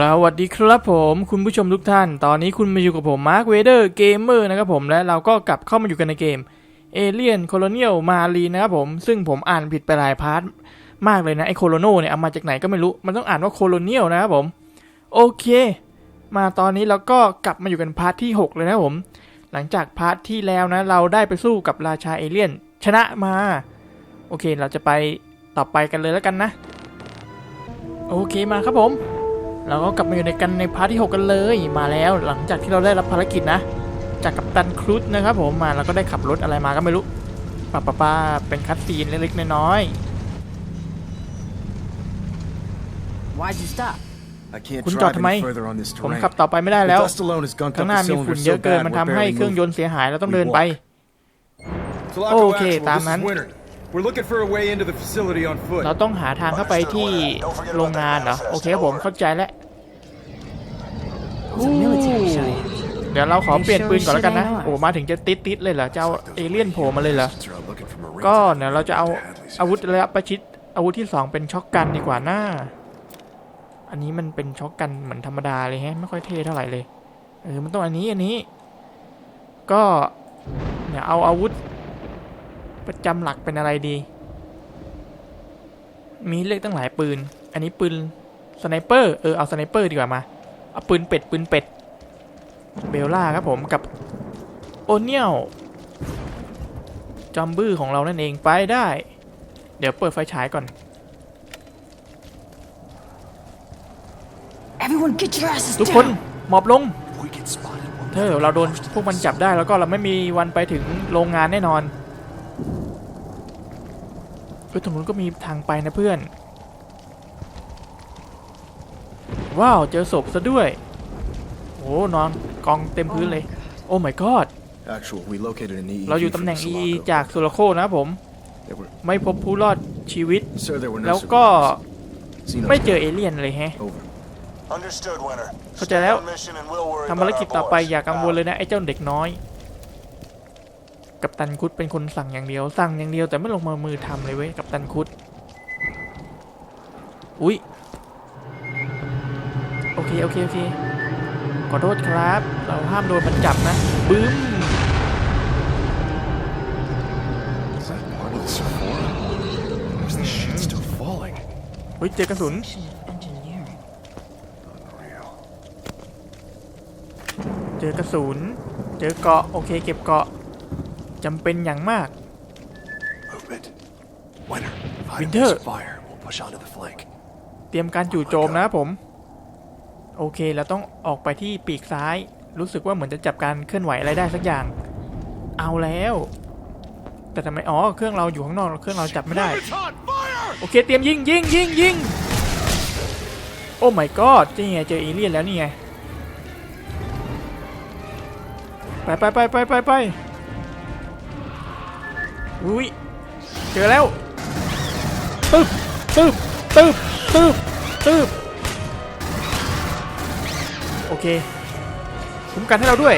สวัสดีครับผมคุณผู้ชมทุกท่าน ตอนนี้คุณมาอยู่กับผมมาร์คเวเดอร์เกมเมอร์นะครับผมและเราก็กลับเข้ามาอยู่กันในเกม Alien Colonial Marine นะครับผมซึ่งผมอ่านผิดไปหลายพาร์ทมากเลยนะไอโคโลโนเนี่ยเอามาจากไหนก็ไม่รู้มันต้องอ่านว่าโคโลเนียลนะครับผมโอเค มาตอนนี้เราก็กลับมาอยู่กันพาร์ทที่ 6 เลยนะผม หลังจากพาร์ทที่แล้วนะเราได้ไปสู้กับราชาเอเลียนชนะมาโอเคเราจะไปต่อไปกันเลยแล้วกันนะ โอเคมาครับผม เราก็กลับมาอยู่ในกันในพาร์ทที่ 6 กันเลยมาแล้วหลังจากที่เราได้รับภารกิจนะ จากกัปตันครูซนะครับผมมาเราก็ได้ขับรถอะไรมาก็ไม่รู้ป้าป้าป้าเป็นคัตซีนเล็กๆน้อย Why'd you stop? I can't คุณจอด drive ทำไม any further on this ๆผม terrain. ขับต่อไปไม่ได้ The แล้ว dust alone has gunked ข้าง up หน้า the มีฝุ่น cylinders เย so อะเกิน bad มัน we're ทำให้ barely เครื่องย moving. นต์เสียหาย เราต้องเดินไป Sulaco Okay, Actual, ตาม this นั้น is Winter. We're looking for a way into the facility on foot. เราต้องหาทางเข้าไปที่โรงงานเหรอ โอเคครับผมเข้าใจแล้ว It's a military giant. เดี๋ยวเราขอเปลี่ยนปืนก่อนแล้วกันนะ โอ้ มาถึงจะติดติดๆเลยเหรอจะเอาเอเลี่ยนโผล่มาเลยเหรอ Since we're out looking for Marines, ก็เดี๋ยวเราจะเอาอาวุธระยะประชิดอาวุธที่สองเป็นช็อกกันดีกว่าหน้า อันนี้มันเป็นช็อกกันเหมือนธรรมดาเลยแฮะไม่ค่อยเท่เท่าไหร่เลย เออ มันต้องอันนี้อันนี้ ก็เนี่ยเอาอาวุธ ประจำหลักเป็นอะไรดี มีเลือกตั้งหลายปืน อันนี้ปืนสไนเปอร์เออเอาสไนเปอร์ดีกว่ามา เอาปืนเป็ดปืนเป็ด เบลล่าครับผมกับโอเนียลจอมบื้อของเรานั่นเองไปได้ เดี๋ยวเปิดไฟฉายก่อน Everyone, get your asses ทุกคน down! หมอบลง we get spotted. We'll เธอเราโดนพวกมันจับได้แล้วก็เราไม่มีวันไปถึงโรงงานแน่นอน เฮ้ยตรงนู้นก็มีทางไปนะเพื่อน ว้าว เจอศพซะด้วย โอ้นอนกองเต็มพื้นเลย โอ้ my god Actual, we located an EEG เราอยู่ from ตำแหน่ง the E Sulaco. จากสุรโคนะครับผม There were, ไม่พบผู้รอดชีวิต sir, there were แล้ว no ก็ Xenos ไม่เจอเอเลี่ยนเลยแฮะ Over. Understood, Winter. เข้าใจแล้ว Stay on mission and we'll worry ทำภาร about กิจ our ต่อไป boys. อย่ากังวลเลยนะ ไอ้เจ้าเด็กน้อย กับตันคุดเป็นคนสั่งอย่างเดียว สั่งอย่างเดียวแต่ไม่ลงมามือทำเลยเว้ยกับตันคุด อุ้ยโอเคโอเคโอเคขอโทษครับ เราห้ามโดนมันจับนะบึ้มเฮ้ยเจอกระสุนเจอกระสุนเจอเกาะโอเคเก็บเกาะ จำเป็นอย่างมาก Movement. Winter, if Winter. items fire, we'll push onto the flank. เตรียมการจู่โจมนะครับผม โอเคเราต้องออกไปที่ปีกซ้าย รู้สึกว่าเหมือนจะจับการเคลื่อนไหวอะไรได้สักอย่าง เอาแล้ว แต่ทำไมอ๋อเครื่องเราอยู่ข้างนอกเครื่องเราจับไม่ได้ โอเคเตรียมยิงยิงยิงยิงโอ้ my god นี่ไงเจอเอเลี่ยนแล้วนี่ไงไปไปไปไปไปไป อุ้ยเจอแล้วตึ๊บตึ๊บตึ๊บตึ๊บตึ๊บโอเคคุ้มกันให้เราด้วย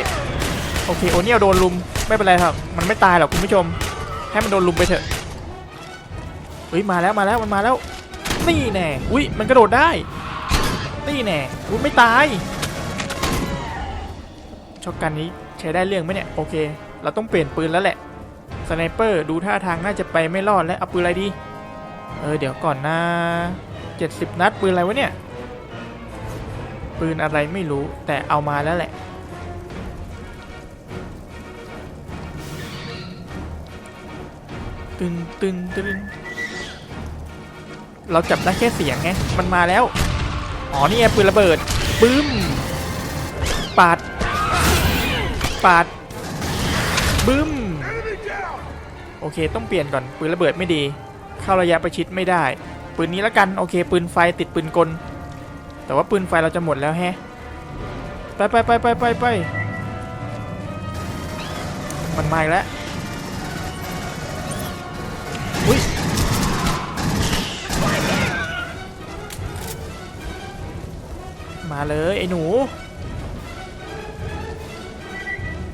โอเคโอเนียโดนลุมไม่เป็นไรครับ มันไม่ตายหรอกคุณผู้ชม ให้มันโดนลุมไปเถอะเฮ้ยมาแล้วมาแล้วมันมาแล้ว นี่แน่อุ้ยมันกระโดดได้ นี่แน่อุ้ยไม่ตายช็อกกันนี้ใช้ได้เรื่องไหมเนี่ยโอเค เราต้องเปลี่ยนปืนแล้วแหละ สไนเปอร์ดูท่าทางน่าจะไปไม่รอดแล้วเอาปืนอะไรดี เออเดี๋ยวก่อนนะ 70 นัดปืนอะไรวะเนี่ย ปืนอะไรไม่รู้แต่เอามาแล้วแหละ ตึนตึนตึนเราจับได้แค่เสียงไง มันมาแล้ว อ๋อนี่ไงปืนระเบิดบึ้ม ปาด ปาด บึ้ม โอเค ต้องเปลี่ยนก่อนปืนระเบิดไม่ดี เข้าระยะประชิดไม่ได้ ปืนนี้แล้วกัน โอเค ปืนไฟติดปืนกล แต่ว่าปืนไฟเราจะหมดแล้วแฮะ ไปไปไปไปไปไปมันมาแล้วอุ้ยมาเลยไอ้หนู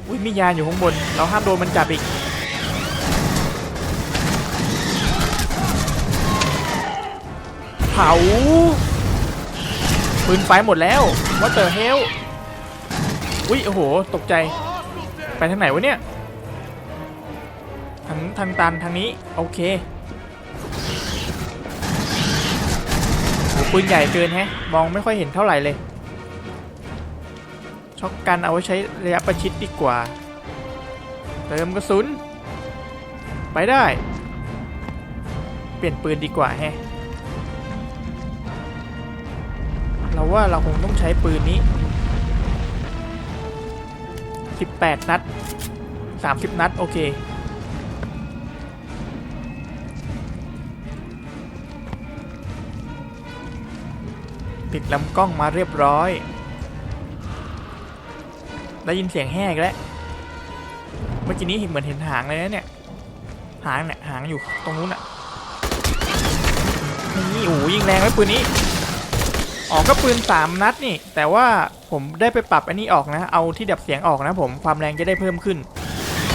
อุ้ยมียานอยู่ข้างบน เราห้ามโดนมันจับอีกาปืนไฟหมดแล้ววัตเตอร์เฮลอุ้ยโอ้โห ตกใจ ไปทางไหนวะเนี่ยทางทางตันทางนี้ โอเคโอ้ปืนใหญ่เกินแฮะ มองไม่ค่อยเห็นเท่าไหร่เลย ช็อกกันเอาไว้ใช้ระยะประชิดดีกว่า เติมกระสุน ไปได้ เปลี่ยนปืนดีกว่าแฮะ เราว่าเราคงต้องใช้ปืนนี้ 18 นัด 30 นัด โอเคปิดลำกล้องมาเรียบร้อย ได้ยินเสียงแห้กแล้ว เมื่อกี้นี้เห็นเหมือนเห็นหางเลยนะเนี่ย หางเนี่ย หางอยู่ตรงนู้นอะนี่โอ้ยิงแรงไว้ปืนนี้ ออกก็ปืน 3 นัดนี่ แต่ว่าผมได้ไปปรับอันนี้ออกนะ เอาที่ดับเสียงออกนะผมความแรงจะได้เพิ่มขึ้น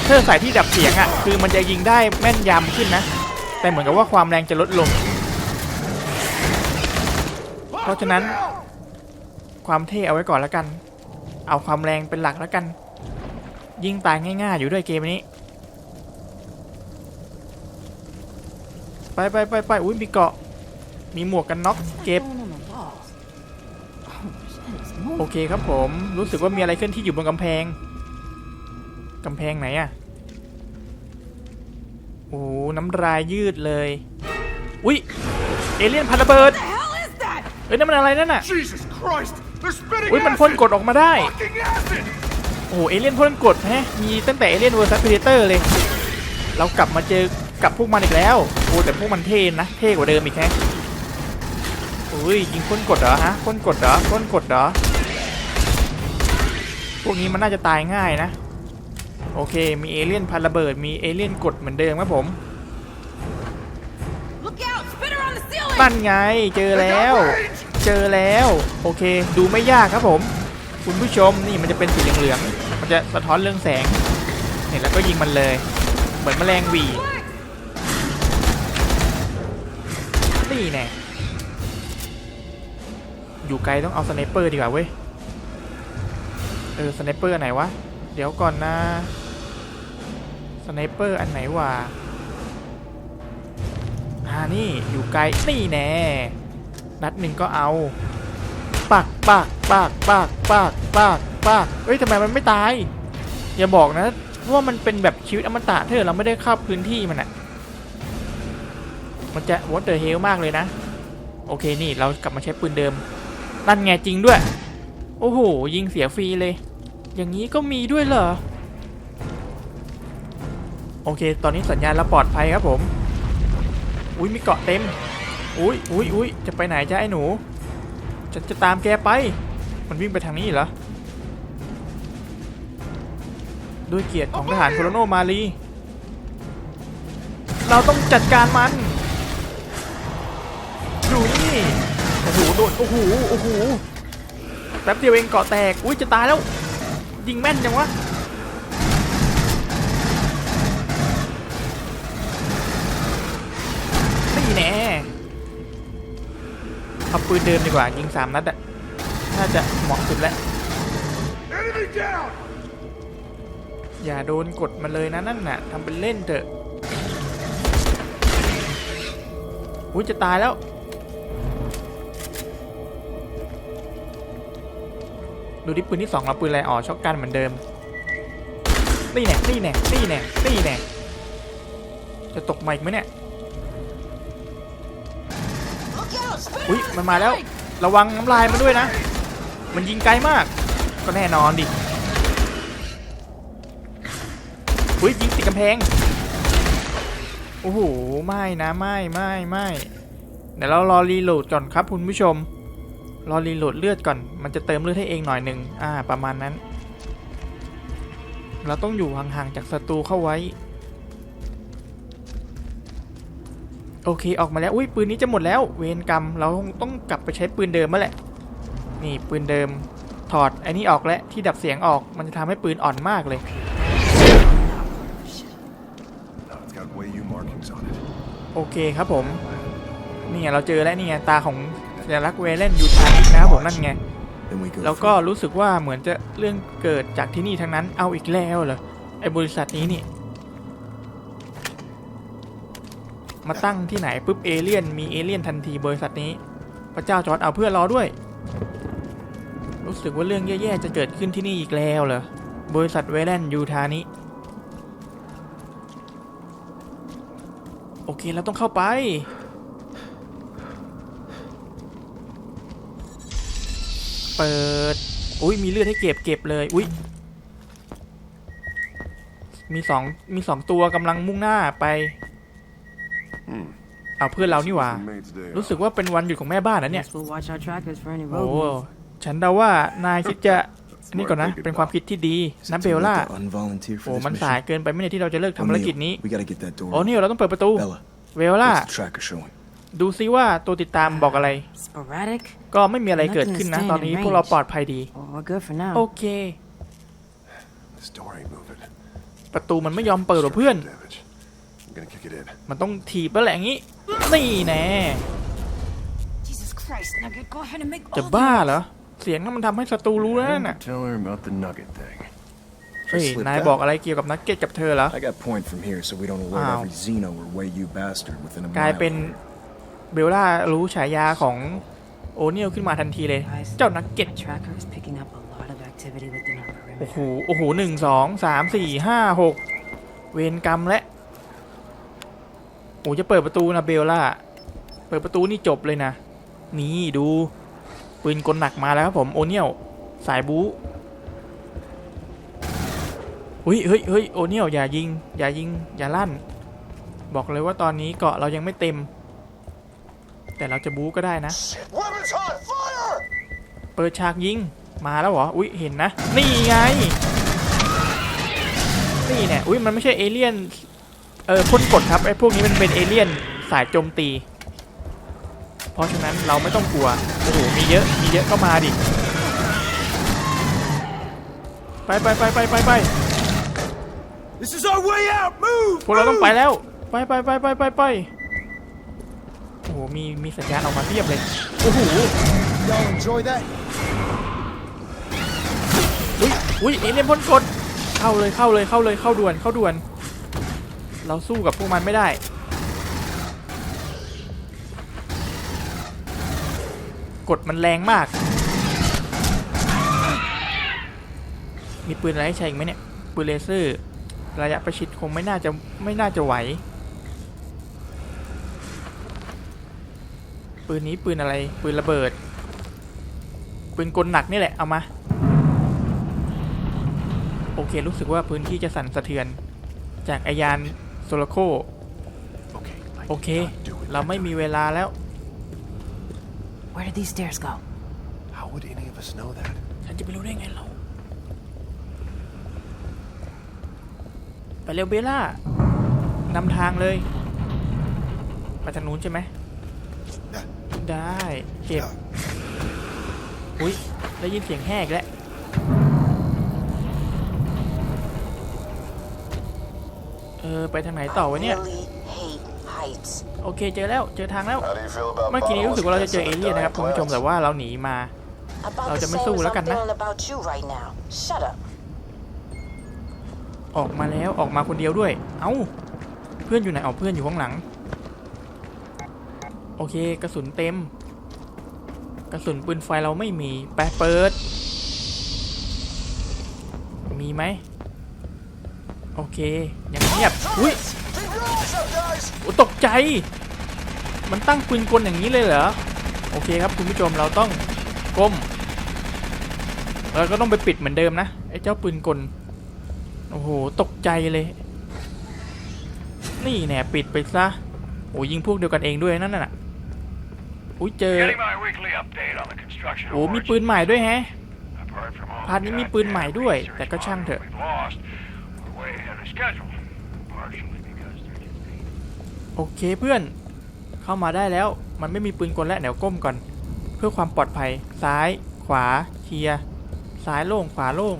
ถ้าใส่ที่ดับเสียงอะ่ะ คือมันจะยิงได้แม่นยำขึ้นนะ แต่เหมือนกับว่าความแรงจะลดลง เพราะฉะนั้น ความเท่เอาไว้ก่อนแล้วกัน เอาความแรงเป็นหลักแล้วกัน ยิงตายง่ายๆอยู่ด้วยเกมนี้ ไปไปไปไปอุ้ยมีเกาะ มีหมวกกันน็อกเก็บ โอ moving. เคครับผมรู้สึกว่ามีอะไรเคลื่อนที่อยู่บนกำแพงกำแพงไหนอะโอ้โหน้ำลายยืดเลย อุ๊ยเอเลี่ยนพันระเบิด hell is that? เอ้ยนั่นมันอะไรนั่นน่ะ Jesus Christ! They're spitting อุ๊ยมันพ่น acid! กดออกมาได้ Fucking acid! โอ้โหเอเลี่ยนพ่นกดแฮะมีตั้งแต่เอเลี่ยนเวอร์ซัสเพเดเตอร์เลย เรากลับมาเจอกับพวกมันอีกแล้วโอ้แต่พวกมันเท่นะเท่กว่าเดิมอีกแฮะอุ้ยยิงพ่นกดเหรอฮะพ่นกดเหรอพ่นกดเหรอ พวกนี้มันน่าจะตายง่ายนะ โอเค มีเอเลี่ยนพันระเบิด มีเอเลี่ยนกดเหมือนเดิมครับผม Look out! Spitter on the ceiling! นั่นไง เจอแล้ว เจอแล้ว โอเค ดูไม่ยากครับผม คุณผู้ชมนี่มันจะเป็นสีเหลืองๆ มันจะสะท้อนเรื่องแสง เห็นแล้วก็ยิงมันเลย เหมือนแมลงหวีนี่แน่อยู่ไกลต้องเอาสไนเปอร์ดีกว่าเว้ย เออสไนเปอร์อันไหนวะ เดี๋ยวก่อนนะสไนเปอร์อันไหนวะอ่านี่อยู่ไกลนี่แน่นัดหนึ่งก็เอาปักปักปักปักปักปักปักเอ้ยทำไมมันไม่ตาย อย่าบอกนะว่ามันเป็นแบบชีวิตอมตะเธอเราไม่ได้เข้าพื้นที่มันอะมันจะวอเตอร์เฮลมากเลยนะ โอเคนี่เรากลับมาใช้ปืนเดิมนั่นไงจริงด้วย โอ้โห ยิงเสียฟรีเลย อย่างนี้ก็มีด้วยเหรอ โอเค ตอนนี้สัญญาณเราปลอดภัยครับผม อุ้ยมีเกาะเต็ม อุ้ยอุ้ยอุ้ยจะไปไหนจ้าไอ้หนู จะจะตามแกไป มันวิ่งไปทางนี้เหรอ ด้วยเกียรติของทหารโคโลโนมาลี เราต้องจัดการมันดูนี่โอ้โหโดนโอ้โหโอ้โห แป๊บเดียวเองเกาะแตก อุ้ยจะตายแล้ว ยิงแม่นจังวะ นี่แน่เอาปืนเดิมดีกว่า ยิงสามนัดอะน่าจะเหมาะสุดแล้ว Enemy down! อย่าโดนกดมันเลยนะนั่นน่ะทำเป็นเล่นเถอะอุ้ยจะตายแล้ว ดูดิปืนที่สองเราปืนอะไรอ๋อช็อกกันเหมือนเดิมนี่แน่นี่แน่นี่แน่นี่แน่จะตกมาอีกไหมเนี่ยอุ้ยมันมาแล้วระวังน้ำลายมันด้วยนะ มันยิงไกลมาก ก็แน่นอนดิอุ้ยยิงติดกำแพงโอ้โหไม่นะไม่ไม่ไม่เดี๋ยวเรารอรีโหลดก่อนครับคุณผู้ชม รอรีโหลดเลือดก่อน มันจะเติมเลือดให้เองหน่อยหนึ่งอ่า ประมาณนั้น เราต้องอยู่ห่างๆจากศัตรูเข้าไว้ โอเค ออกมาแล้ว อุ้ยปืนนี้จะหมดแล้ว เวรกรรม เราต้องกลับไปใช้ปืนเดิมมาแหละ นี่ปืนเดิม ถอดไอ้นี่ออกแล้ว ที่ดับเสียงออก มันจะทำให้ปืนอ่อนมากเลย โอเคครับผม นี่เราเจอแล้วนี่ตาของ สัญลักษณ์เวเลนยูทานินะครับผมนั่นไง Then we go แล้วก็รู้สึกว่าเหมือนจะเรื่องเกิดจากที่นี่ทั้งนั้นเอาอีกแล้วเหรอไอ้บริษัทนี้นี่ มาตั้งที่ไหนปุ๊บเอเลี่ยนมีเอเลี่ยนทันทีบริษัทนี้ พระเจ้าจอร์ดเอาเพื่อนรอด้วย รู้สึกว่าเรื่องแย่ๆจะเกิดขึ้นที่นี่อีกแล้วเหรอบริษัทเวเลนยูทานี้โอเคเราต้องเข้าไป เปิด อุ้ยมีเลือดให้เก็บเก็บเลย อุ้ยมีสองมีสองตัวกำลังมุ่งหน้าไปเอาเพื่อนเรานี่หว่า รู้สึกว่าเป็นวันหยุดของแม่บ้านนะเนี่ย Guess we'll watch our trackers for any โอ้ road moves. ฉันเดาว่านายคิดจะอันนี้ก่อนนะ เป็นความคิดที่ดี Is it นะ too เบล late ล่า to unvolunteer for โอ้ this มัน mission? สายเกินไปไม่เนี่ยที่เราจะเลิกทำ O'Neill, ภารกิจนี้ We gotta get that door. โอ้นี่เราต้องเปิดประตู Bella, เวลล่า what's the tracker showing? ดูซิว่าตัวติดตามบอกอะไร Sporadic? ก็ไม่มีอะไรเกิดขึ้นนะ ตอนนี้พวกเราปลอดภัยดี Well, we're good for now. โอเค This door ain't moving. ประตูมันไม่ยอมเปิดหรอเพื่อน Damage. I'm gonna kick it in. มันต้องถีบแล้วแหละอย่างงี้ นี่แน่ Jesus Christ, Nugget, go ahead and make จะ all บ้าเหรอ เสียงนั้นมันทำให้ศัตรูรู้แล้วน่ะ Tell her about the nugget thing. เฮ้ย Slip นาย out. บอกอะไรเกี่ยวกับนักเก็ตกับเธอเหรอ I got point from here so we don't alert Wow. every Xeno or way you bastard within a กลาย mile. เป็น เบลล่ารู้ฉายาของโอเนียลขึ้นมาทันทีเลย Guys, เจ้านักเก็ต my tracker is picking up a lot of activity within our โอ้ perimeter. โห โอ้โหหนึ่งสองสามสี่ห้าหกเวรกรรมและโอ้จะเปิดประตูนะเบลล่า เปิดประตูนี่จบเลยนะ นี่ดูปืนกลหนักมาแล้วครับผมโอเนียลสายบู๊เฮ้ยเฮ้ยเฮ้ยโอเนียลอย่ายิง อย่ายิง อย่าลั่น บอกเลยว่าตอนนี้เกาะเรายังไม่เต็ม แต่เราจะบู๊ก็ได้นะ Weapons hot! Fire! เปิดฉากยิง มาแล้วเหรอ อุ๊ยเห็นนะ นี่ไง นี่เนี่ย อุ๊ยมันไม่ใช่เอเลี่ยน เออพ่นกดครับไอ้พวกนี้มันเป็นเอเลี่ยนสายโจมตี เพราะฉะนั้นเราไม่ต้องกลัว โอ้โห มีเยอะ มีเยอะก็มาดิ ไปไปไปไปไปไป This is our way out! Move! พวกเราต้องไปแล้ว ไปไปไปไปไปไป โอ้โหมีมีสัญญาณออกมาเทียบเลย โอ้โห Y'all enjoy that? อุ้ยอุ้ยเอเลี่ยนพ่นกดเข้าเลยเข้าเลยเข้าเลยเข้าด่วนเข้าด่วน เราสู้กับพวกมันไม่ได้ กดมันแรงมาก มีปืนอะไรให้ใช้อีกไหมเนี่ย ปืนเลเซอร์ ระยะประชิดคงไม่น่าจะไม่น่าจะไหว ปืนนี้ปืนอะไร ปืนระเบิด ปืนกลหนักนี่แหละ เอามา โอเค รู้สึกว่าพื้นที่จะสั่นสะเทือน จากไอยานโซลาโค Okay, I โอเค cannot do it เราไม่มีเวลาแล้ว Where did these stairs go? How would any of us know that? ฉันจะไปรู้ได้ไงเรา ไปเร็วเบลล่านำทางเลย ไปทางนู้นใช่ไหม ได้ เก็บ อุ้ยได้ยินเสียงแหกแล้วเออ ไปทางไหนต่อวะเนี่ย really hate heights. โอเค เจอแล้ว เจอทางแล้ว How do you feel about เมื่อกี้นี้รู้สึกว่าเราจะเจอเอ bottles เลี่ยนนะครับคุณผู้ชม แต่ว่าเราหนีมา About Ờ, the cho mới same xu as แล้ว I'm กันนะ feeling about you right now. Shut up. ออกมาแล้ว ออกมาคนเดียวด้วย เอ้า เพื่อนอยู่ไหนเอาเพื่อนอยู่ข้างหลัง โอเค กระสุนเต็ม กระสุนปืนไฟเราไม่มี แปะเปิด มีไหม โอเค ยังเงียบ อุ้ยโอ้ตกใจ มันตั้งปืนกลอย่างนี้เลยเหรอ โอเคครับคุณผู้ชมเราต้องก้มแล้วก็ต้องไปปิดเหมือนเดิมนะ ไอ้เจ้าปืนกล โอ้โห ตกใจเลย นี่แน่ปิดไปซะ โอ้ยิงพวกเดียวกันเองด้วยนั่นน่ะ อุ้ยเจอ Getting my weekly update on the construction โอ้ of มี Origin. ปืนใหม่ด้วยแฮะ Apart from all พาร์ทนี้มี the ปืนใหม่ด้วย goddamn แต่ก็ช่างเถอะ we've lost, we're way ahead of schedule. Partially because they're just being โอเคเพื่อน เข้ามาได้แล้ว มันไม่มีปืนกลแล้วเดี๋ยวก้มก่อน เพื่อความปลอดภัย ซ้าย ขวา เคลียร์ซ้ายโล่ง ขวาโล่ง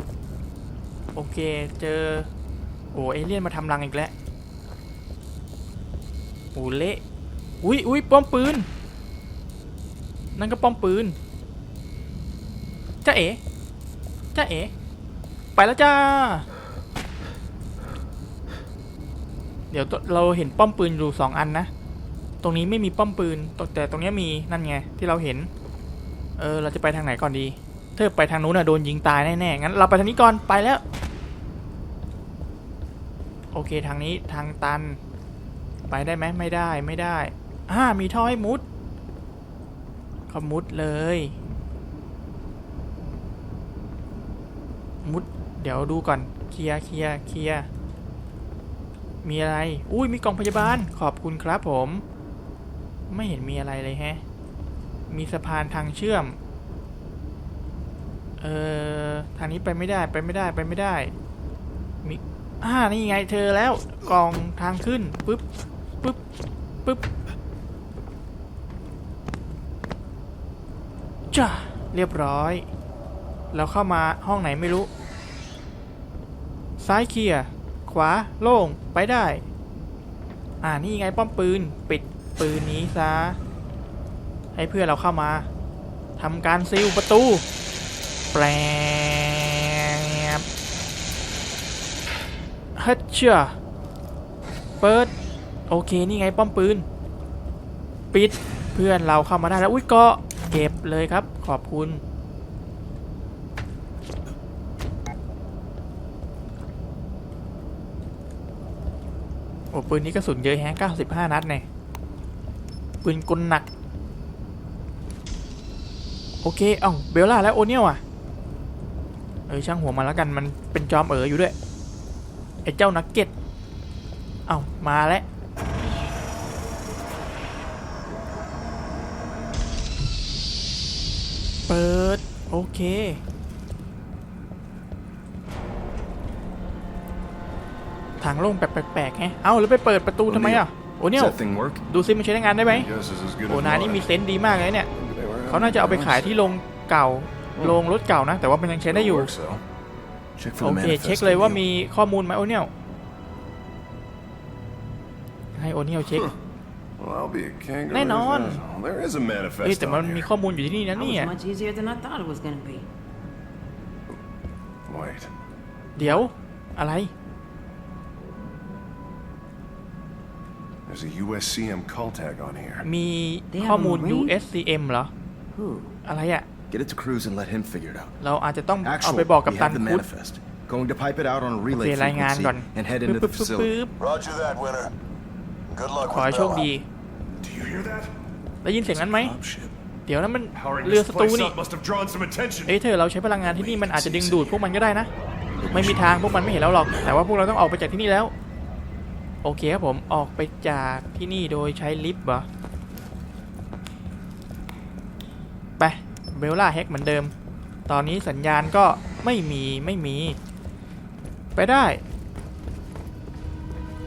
โอเค เจอ โอ้เอเลี่ยนมาทำรังอีกแล้ว โอ้เละ อุ้ยอุ้ยป้อมปืน นั่นก็ป้อมปืนจ้าเอ๋จ้าเอ๋ไปแล้วจ้า เดี๋ยวเราเห็นป้อมปืนอยู่สองอันนะ ตรงนี้ไม่มีป้อมปืน แต่ตรงนี้มีนั่นไงที่เราเห็น เออเราจะไปทางไหนก่อนดีถ้าไปทางนู้นอะโดนยิงตายแน่ๆ งั้นเราไปทางนี้ก่อนไปแล้ว โอเคทางนี้ทางตัน ไปได้ไหมไม่ได้ไม่ได้อ่ามีท่อให้มุด เขามุดเลย มุด เดี๋ยวดูก่อน เคลียร์เคลียร์เคลียร์มีอะไร อุ้ยมีกล่องพยาบาล ขอบคุณครับผม ไม่เห็นมีอะไรเลยแฮะ มีสะพานทางเชื่อม เอ่อ ทางนี้ไปไม่ได้ ไปไม่ได้ ไปไม่ได้ มี อ่า นี่ไงเธอแล้ว กล่องทางขึ้น ปึ๊บ ปึ๊บ ปึ๊บ จ้าเรียบร้อยเราเข้ามาห้องไหนไม่รู้ ซ้ายเคลียร์ ขวาโล่ง ไปได้ อ่านี่ไงป้อมปืน ปิดปืนนี้ซะ ให้เพื่อนเราเข้ามาทำการซีลประตู แปลบฮัตเชอเปิด โอเค นี่ไงป้อมปืน ปิด เพื่อนเราเข้ามาได้แล้ว อุ้ยเกาะ เก็บเลยครับ ขอบคุณ โอ้ปืนนี้กระสุนเยอะแฮะ95 นัดเนี่ยปืนกลหนัก โอเคเอ้าเบลล่าและโอเนียลอะ เออช่างหัวมันแล้วกันมันเป็นจอมเอ๋ออยู่ด้วย ไอ้เจ้านักเก็ต เอ้ามาแล้ว เปิด โอเค ทางโล่งแปลกๆแฮะเอ้าแล้วไปเปิดประตูทำไมอะ โอเนีย Does ล that thing work? ดูซิมันใช้งานได้ไหม Guess this is as good โอ้ as นายนี่ mine. มีเซนส์ดีมากเลยเนี่ย Maybe they were เขาน่าจะเอาไปขายที่โรงเก่า โรงรถเก่านะ แต่ว่ามันยังใช้ได้อยู่ Works, though. Check for โอ the เค manifest เช็คเลยว่า video. มีข้อมูลไหมโอเนียลให้โอเนียลเช็ค Well, I'll be a kangaroo. แน่นอน if I- There is a เอ้ย manifest แต่มัน on มี here. ข้อมูลอยู่ที่นี่นะ That เนี่ย was much easier than I thought it was gonna be. Wait. เดี๋ยวอะไร There's a USCM call tag on here. มีข้อมูล USCM เหรอ Who? อะไรอะ Get it to Cruz and let him figure it out. เราอาจจะต้องเอา Actually, ไปบอกกับ we ตัน have the คุด manifest. Going to pipe it out on a โอ relay เครายงาน frequency ก่อน and head ปึ๊บ into ปึ๊บ the ปึ๊บ facility. ปึ๊บ Roger that, Winter. Good luck ขอให้ with โชค Bella. ดี Do you hear that? ได้ยินเสียงนั้นไหม Dropship. เดี๋ยวนั้นมัน Powering เรือ this ศัตรู place นี่ up must have drawn some attention. เอ้ยเธอเราใช้พลังงานที่นี่มันอาจจะดึงดูดพวกมันก็ได้นะ ไม่มีทางพวกมันไม่เห็นเราหรอก แต่ว่าพวกเราต้องออกไปจากที่นี่แล้ว โอเคครับผมออกไปจากที่นี่โดยใช้ลิฟต์เหรอ ไปเบลล่าแฮกเหมือนเดิม ตอนนี้สัญญาณก็ไม่มีไม่มี ไปได้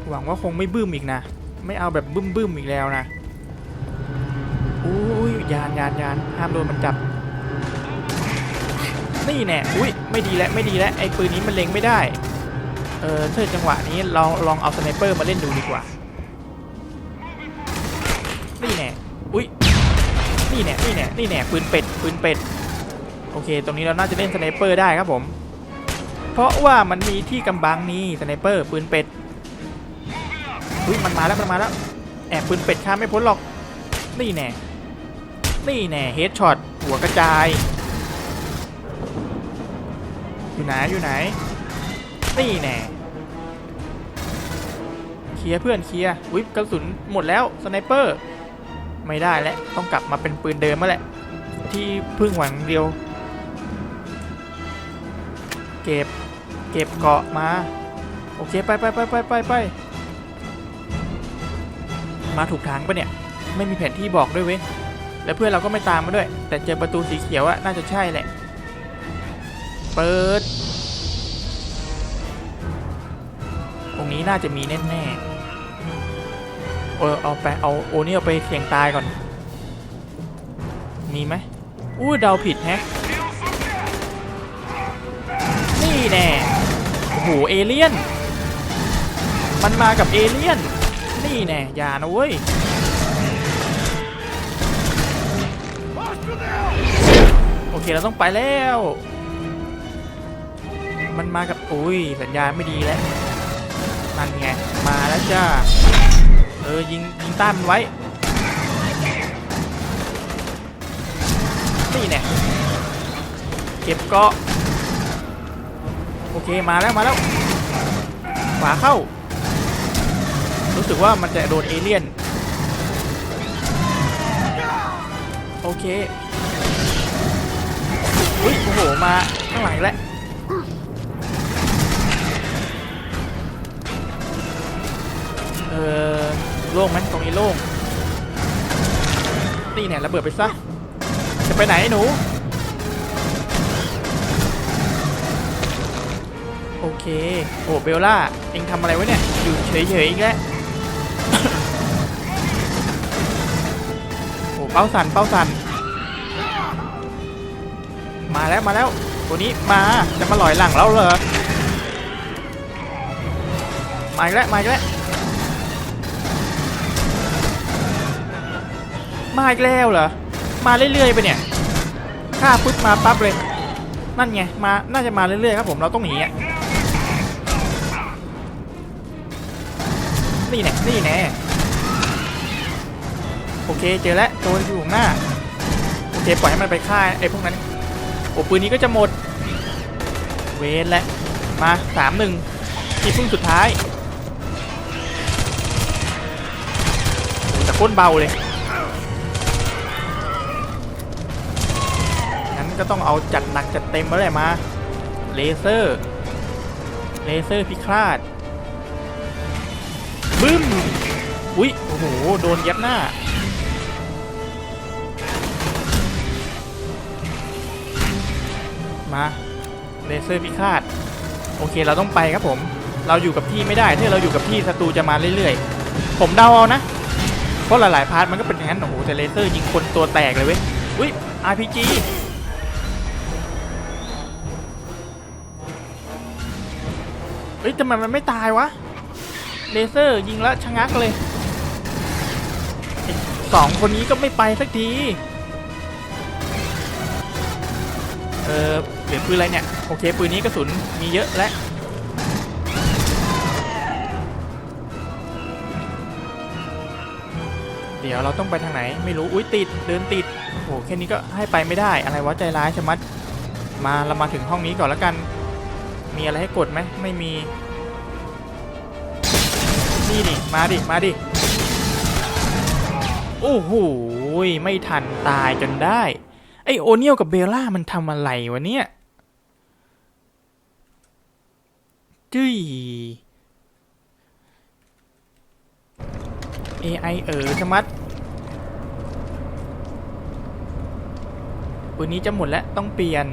หวังว่าคงไม่บึ้มอีกนะ ไม่เอาแบบบึ้มบึ้มๆอีกแล้วนะอุ้ยยานยานยานห้ามโดนมันจับ นี่แน่อุ้ยไม่ดีแล้วไม่ดีแล้วไอ้ปืนนี้มันเล็งไม่ได้ เออเธอจังหวะนี้เราลองเอาสไนเปอร์มาเล่นดูดีกว่า นี่แน่อุ้ยนี่แน่นี่แน่นี่แน่ปืนเป็ดปืนเป็ดโอเค ตรงนี้เราน่าจะเล่นสไนเปอร์ได้ครับผม เพราะว่ามันมีที่กำบังนี่สไนเปอร์ปืนเป็ด อุ้ยมันมาแล้วมันมาแล้ว แอบปืนเป็ดข้ามไม่พ้นหรอก นี่แน่ นี่แน่เฮดช็อตหัวกระจาย อยู่ไหนอยู่ไหน นี่แน่ เคลียร์เพื่อนเคลียร์อุ้ยกระสุนหมดแล้วสไนเปอร์ ไม่ได้แล้วต้องกลับมาเป็นปืนเดิมมาแหละ ที่พึ่งหวังเดียว เก็บ เก็บเกาะมา โอเคไปไปไปไปไปไป มาถูกทางปะเนี่ย ไม่มีแผนที่บอกด้วยเว้ย แล้วเพื่อนเราก็ไม่ตามมาด้วย แต่เจอประตูสีเขียวอะน่าจะใช่แหละ เปิด ตรงนี้น่าจะมีแน่ๆ เออเอาไปเอาโอนี่เอาไปเสี่ยงตายก่อน มีไหมอู้เดาผิดแฮะ นี่แน่โอ้โหเอเลี่ยน มันมากับเอเลี่ยน นี่แน่อย่านะเว้ยโอเคเราต้องไปแล้ว มันมากับอุ้ยสัญญาณไม่ดีแล้วนั่นไงมาแล้วจ้าเออยิงยิงต้านมันไว้นี่แน่เก็บเกาะโอเคมาแล้วมาแล้วขวาเข้า รู้สึกว่ามันจะโดนเอเลี่ยน โอเคอุ้ยโอ้โห มาข้างหลังแล้วเออโล่งไหมตรงนี้โล่งนี่เนี่ยระเบิดไปซะ จะไปไหนหนู โอเค โอ้เบลล่า เอ็งทำอะไรไวะเนี่ย อยู่เฉยๆอีกแล้ว เป้าสันเป้าสันมาแล้วมาแล้วตัวนี้มาจะมาลอยหลังเราเหรอมาอีกแล้วมาอีกแล้วมาอีกแล้วเหรอมาเรื่อยๆไปเนี่ยฆ่าปุ๊บมาปั๊บเลยนั่นไงมาน่าจะมาเรื่อยๆครับผมเราต้องหนีอะนี่แน่นี่แน่ โอเคเจอแล้วตัวอยู่ข้างหน้าโอเคปล่อยให้มันไปฆ่าไอ้พวกนั้นโอ้ปืนนี้ก็จะหมด เวนแล้วมาสามหนึ่งที่พึ่งสุดท้ายแต่ก้นเบาเลยงั้นก็ต้องเอาจัดหนักจัดเต็มมาเลยมาเลเซอร์เลเซอร์พิฆาตบึ้มอุ๊ยโอ้โห โดนยัดหน้า มาเลเซอร์พิฆาตโอเคเราต้องไปครับผม เราอยู่กับที่ไม่ได้ถ้าเราอยู่กับที่ศัตรูจะมาเรื่อยๆ ผมเดาเอานะ เพราะหลายๆพาร์ทมันก็เป็นอย่างนั้นโอ้โหแต่เลเซอร์ยิงคนตัวแตกเลยเว้ยอุ้ย RPG เฮ้ยทำไมมันไม่ตายวะเลเซอร์ยิงแล้วชะงักเลยสองคนนี้ก็ไม่ไปสักที เออ เหลือปืนอะไรเนี่ย โอเค ปืนนี้กระสุนมีเยอะและเดี๋ยวเราต้องไปทางไหนไม่รู้อุ้ยติดเดินติดโอ้แค่นี้ก็ให้ไปไม่ได้อะไรวะใจร้ายชะมัด มาเรามาถึงห้องนี้ก่อนแล้วกัน มีอะไรให้กดไหมไม่มีนี่ดิมาดิมาดิโอ้โหไม่ทันตายจนได้ไอโอเนียลกับเบลล่ามันทำอะไรวะเนี่ย จุ้ย AI เออชะมัดปืนนี้จะหมดแล้วต้องเปลี่ยน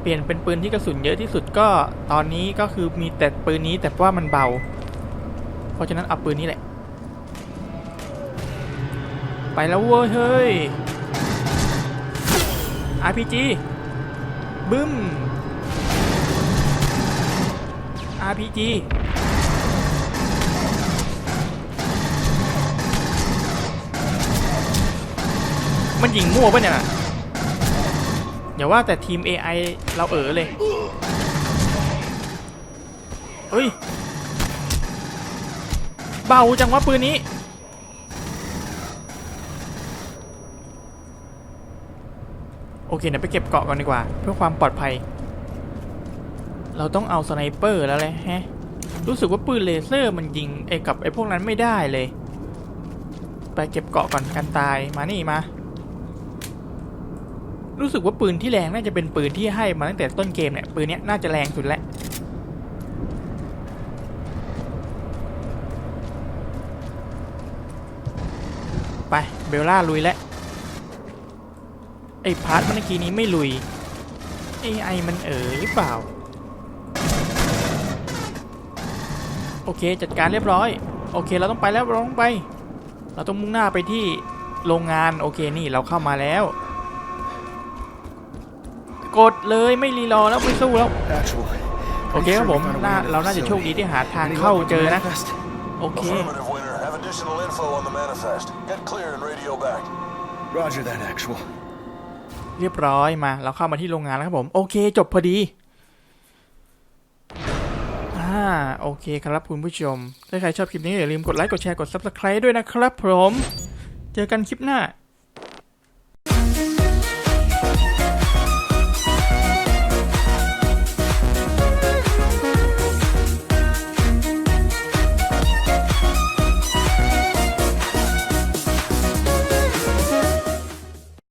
เปลี่ยนเป็นปืนที่กระสุนเยอะที่สุดก็ตอนนี้ก็คือมีแต่ปืนนี้แต่ว่ามันเบา เพราะฉะนั้นเอาปืนนี้แหละ ไปแล้วเว้ยเฮ้ย RPG บึ้ม RPG มันยิงมั่วปะเนี่ยอย่าว่าแต่ทีม AI เราเออเลย เฮ้ย เบาจังวะปืนนี้ โอเคเดี๋ยวไปเก็บเกาะก่อนดีกว่า เพื่อความปลอดภัย เราต้องเอาสไนเปอร์แล้วเลยแฮะ รู้สึกว่าปืนเลเซอร์มันยิงไอ้กับไอ้พวกนั้นไม่ได้เลย ไปเก็บเกาะก่อนกันตาย มานี่มา รู้สึกว่าปืนที่แรงน่าจะเป็นปืนที่ให้มาตั้งแต่ต้นเกมเนี่ย ปืนเนี้ยน่าจะแรงสุดแล้วไปเบลล่าลุยแล้วไอ้พาร์ทเมื่อกี้นี้ไม่ลุยไอ้ไอมันเอ๋ยหรือเปล่า โอเค จัดการเรียบร้อย โอเค เราต้องไปแล้วเราต้องไป เราต้องมุ่งหน้าไปที่โรงงาน โอเค นี่เราเข้ามาแล้ว กดเลยไม่รีรอแล้วไม่สู้แล้ว Actual. โอเคครับผมน่าเราน่าจะโชคดีที่หาทางเข้าเจอนะ โอเค Affirmative, Winter. Have additional info on the manifest. Get clear and radio back. Roger that, actual. เรียบร้อยมา เราเข้ามาที่โรงงานแล้วครับผม โอเค จบพอดีอ่า โอเคครับคุณผู้ชม ถ้าใครชอบคลิปนี้อย่าลืมกดไลค์ กดแชร์ กด Subscribe ด้วยนะครับผม เจอกันคลิปหน้า